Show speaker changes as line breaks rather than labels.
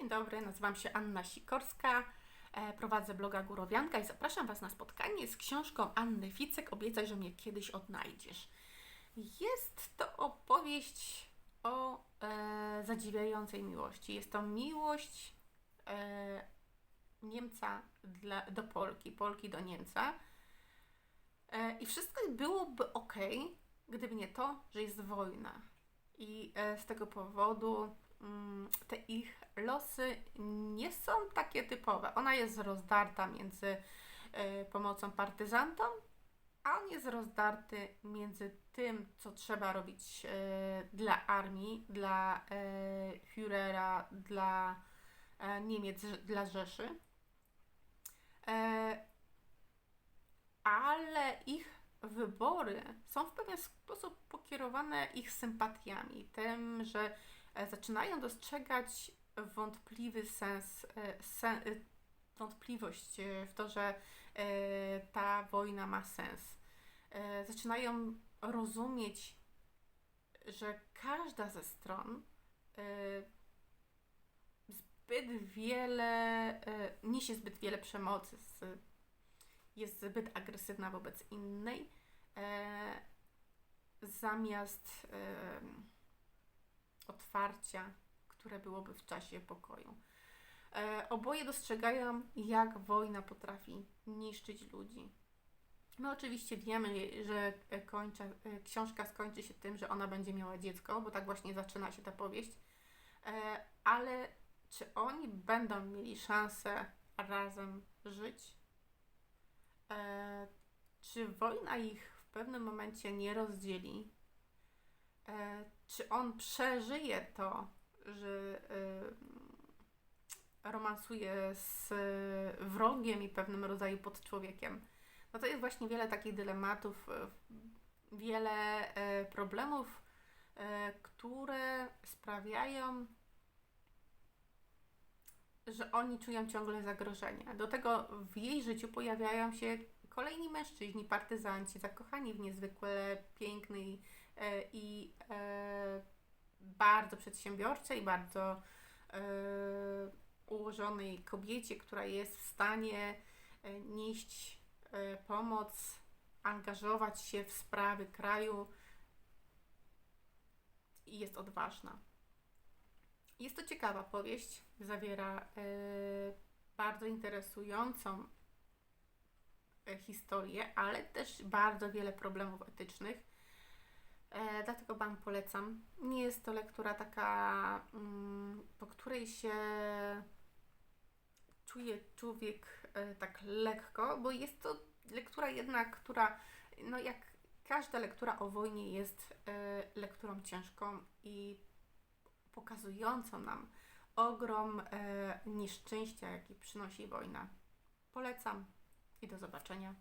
Dzień dobry, nazywam się Anna Sikorska, e, prowadzę bloga Górowianka i zapraszam Was na spotkanie z książką Anny Ficek Obiecaj, że mnie kiedyś odnajdziesz. Jest to opowieść o e, zadziwiającej miłości. Jest to miłość e, Niemca dla, do Polki, Polki do Niemca. E, I wszystko byłoby ok, gdyby nie to, że jest wojna. I e, z tego powodu te ich losy nie są takie typowe. Ona jest rozdarta między e, pomocą partyzantom, a on jest rozdarty między tym, co trzeba robić e, dla armii, dla e, Führera, dla Niemiec, dla Rzeszy. Ale ich wybory są w pewien sposób pokierowane ich sympatiami, tym, że zaczynają dostrzegać wątpliwy sens, e, sen, e, wątpliwość e, w to, że e, ta wojna ma sens. E, Zaczynają rozumieć, że każda ze stron e, zbyt wiele, e, niesie zbyt wiele przemocy, jest zbyt agresywna wobec innej, e, zamiast e, otwarcia, które byłoby w czasie pokoju. E, oboje dostrzegają, jak wojna potrafi niszczyć ludzi. My oczywiście wiemy, że kończa, e, książka skończy się tym, że ona będzie miała dziecko, bo tak właśnie zaczyna się ta powieść. E, ale czy oni będą mieli szansę razem żyć? E, czy wojna ich w pewnym momencie nie rozdzieli? E, czy on przeżyje to, że e, romansuje z e, wrogiem i pewnym rodzaju podczłowiekiem? No to jest właśnie wiele takich dylematów, e, wiele e, problemów, e, które sprawiają, że oni czują ciągle zagrożenie. Do tego w jej życiu pojawiają się kolejni mężczyźni, partyzanci, zakochani w niezwykle pięknej e, i bardzo przedsiębiorczej, bardzo e, ułożonej kobiecie, która jest w stanie e, nieść e, pomoc, angażować się w sprawy kraju i jest odważna. Jest to ciekawa powieść, zawiera bardzo interesującą historię, ale też bardzo wiele problemów etycznych. E, dlatego Wam polecam. Nie jest to lektura taka, mm, po której się czuje człowiek e, tak lekko, bo jest to lektura jednak, która, no jak każda lektura o wojnie jest e, lekturą ciężką i pokazującą nam ogrom e, nieszczęścia, jaki przynosi wojna. Polecam i do zobaczenia.